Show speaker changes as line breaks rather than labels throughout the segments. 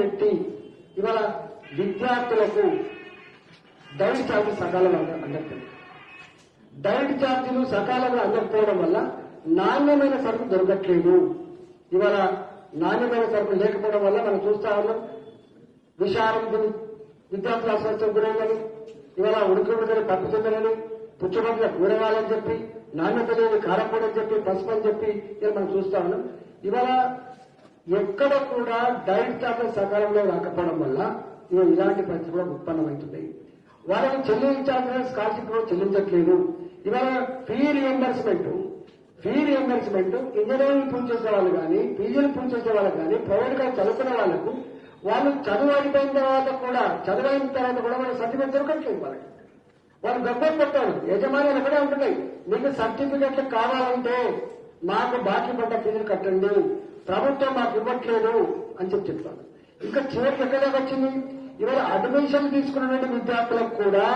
పెట్టి ఇవాళ విద్యార్థులకు డైట్ ఛార్జీ సకాలంగా అందకపోయింది అందట్లేదు డైట్ ఛార్జీలు సకాలంలో అందకపోవడం వల్ల నాణ్యమైన సరుకు దొరకట్లేదు. ఇవాళ నాణ్యమైన సరుకు లేకపోవడం వల్ల మనం చూస్తా ఉన్నాం విషారం విద్యార్థుల అస్వస్థం గురైందని ఇవాళ ఉడుకుడుకని తప్పుతుందని పుచ్చబడిన కూరగాయలని చెప్పి నాణ్యత లేని కారపూడని చెప్పి పసుపు అని చెప్పి ఇలా మనం చూస్తా ఉన్నాం. ఇవాళ ఎక్కడ కూడా డైరెక్ట్ ఛార్జెస్ సకాలంలో రాకపోవడం వల్ల ఇవి ఇలాంటి పరిస్థితి కూడా ఉత్పన్నమవుతున్నాయి. వాళ్ళని చెల్లించాల్సిన స్కాలర్షిప్ కూడా చెల్లించట్లేదు. ఇవాళ fee reimbursement fee reimbursement engineering పూర్తి చేసే వాళ్ళు కానీ పీజీలు పూర్తి చేసే వాళ్ళు కానీ ప్రైవేట్గా వాళ్ళకు వాళ్ళు చదువు అయిపోయిన తర్వాత కూడా చదువు అయిన తర్వాత కూడా వాళ్ళ సర్టిఫికేట్ దొరకట్లేదు వాళ్ళకి. వాళ్ళు గబ్బర్ పెట్టారు యజమానులు ఎక్కడే ఉంటున్నాయి. మీకు సర్టిఫికెట్లు కావాలంటే మాకు బాకీ పడ్డ ఫీజులు కట్టండి ప్రభుత్వం మాకు ఇవ్వట్లేదు అని చెప్పి చెప్తాను. ఇంకా చివరికి ఎక్కడ వచ్చింది? ఇవాళ అడ్మిషన్ తీసుకున్నటువంటి విద్యార్థులకు కూడా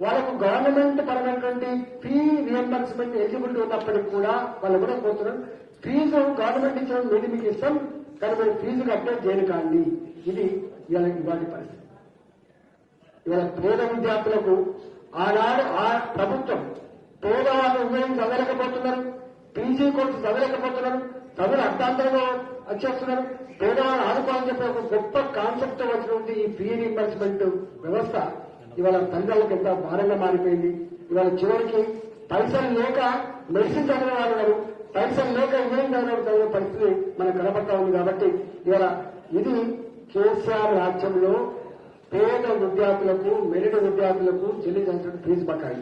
వాళ్ళకు గవర్నమెంట్ పరమైనటువంటి ఫీ రియంబర్స్మెంట్ ఎలిజిబిలిటీ ఉన్నప్పటికీ కూడా వాళ్ళు కూడా పోతున్నారు ఫీజు గవర్నమెంట్ ఇచ్చిన మీరు మీకు ఇస్తాం కానీ మీరు ఫీజు కట్టే దేని కాండి ఇది ఇవాళ ఇవాళ పరిస్థితి. ఇవాళ పేద విద్యార్థులకు ఆనాడు ఆ ప్రభుత్వం పేదవాళ్ళు ఇంజనీరింగ్ చదవలేకపోతున్నారు. బీసీ కోర్సు చదవలేకపోతున్నారు చదువులు అర్థాంతరంగా వచ్చేస్తున్నారు. పేదవాళ్ళు ఆదుకోవాలని చెప్పి ఒక గొప్ప కాన్సెప్ట్ వచ్చినటువంటి ఈ ఫీ రీంబర్స్మెంట్ వ్యవస్థ. ఇవాళ తండ్రులకు ఎంత భారంగా మారిపోయింది. ఇవాళ చివరికి పైసలు లేక మెడిసిన్ చదివిన వాళ్ళు పైసలు లేక ఏం చదివిన పరిస్థితి మనకు కనపడతా ఉంది కాబట్టి ఇవాళ ఇది కేసీఆర్ రాజ్యంలో పేద విద్యార్థులకు మెరిట్ విద్యార్థులకు చెల్లించాల్సిన ఫీజు బకాయి.